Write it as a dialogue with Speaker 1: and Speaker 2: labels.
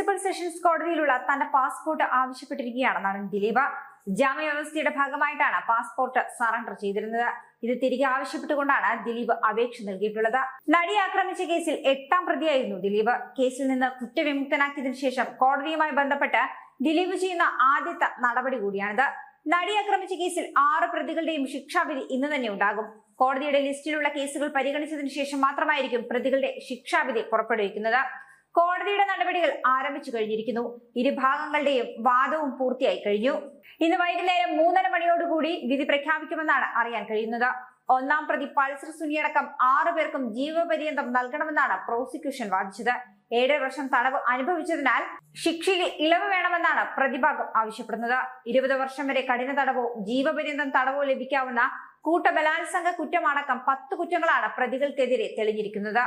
Speaker 1: Principal sessions കോടതിയിലുള്ള തന്റെ passport ആവശ്യപ്പെട്ടിരിക്കുകയാണ് നടൻ ദിലീപ്. ജാമ്യ വ്യവസ്ഥയുടെ ഭാഗമായിട്ടാണ് പാസ്പോർട്ട് സറണ്ടർ ചെയ്തിരുന്നത്. ഇത് തിരികെ ആവശ്യപ്പെട്ടുകൊണ്ടാണ് ദിലീപ് അപേക്ഷ നൽകിയിട്ടുള്ളത്. നടി ആക്രമിച്ച കേസിൽ എട്ടാം പ്രതിയായിരുന്നു ദിലീപ്. കേസിൽ നിന്ന് കുറ്റവിമുക്തനാക്കിയതിനു ശേഷം കോടതിയുമായി ബന്ധപ്പെട്ട് ദിലീപ് ചെയ്യുന്ന ആദ്യത്തെ നടപടി കൂടിയാണിത്. നടി ആക്രമിച്ച കേസിൽ ആറ് പ്രതികളുടെയും ശിക്ഷാവിധി ഇന്ന് തന്നെ ഉണ്ടാകും. കോടതിയുടെ ലിസ്റ്റിലുള്ള കേസുകൾ പരിഗണിച്ചതിനു ശേഷം മാത്രമായിരിക്കും പ്രതികളുടെ ശിക്ഷാവിധി പുറപ്പെടുവിക്കുന്നത്. കോടതിയുടെ നടപടികൾ ആരംഭിച്ചു കഴിഞ്ഞിരിക്കുന്നു. ഇരുഭാഗങ്ങളുടെയും വാദവും പൂർത്തിയായി കഴിഞ്ഞു. ഇന്ന് വൈകുന്നേരം മൂന്നര മണിയോടുകൂടി വിധി പ്രഖ്യാപിക്കുമെന്നാണ് അറിയാൻ കഴിയുന്നത്. ഒന്നാം പ്രതി പൾസർ സുനിയടക്കം ആറു പേർക്കും ജീവപര്യന്തം നൽകണമെന്നാണ് പ്രോസിക്യൂഷൻ വാദിച്ചത്. ഏഴര വർഷം തടവ് അനുഭവിച്ചതിനാൽ ശിക്ഷയിൽ ഇളവ് വേണമെന്നാണ് പ്രതിഭാഗം ആവശ്യപ്പെടുന്നത്. ഇരുപത് വർഷം വരെ കഠിന തടവോ ജീവപര്യന്തം തടവോ ലഭിക്കാവുന്ന കൂട്ടബലാത്സംഗ കുറ്റമടക്കം പത്ത് കുറ്റങ്ങളാണ് പ്രതികൾക്കെതിരെ തെളിഞ്ഞിരിക്കുന്നത്.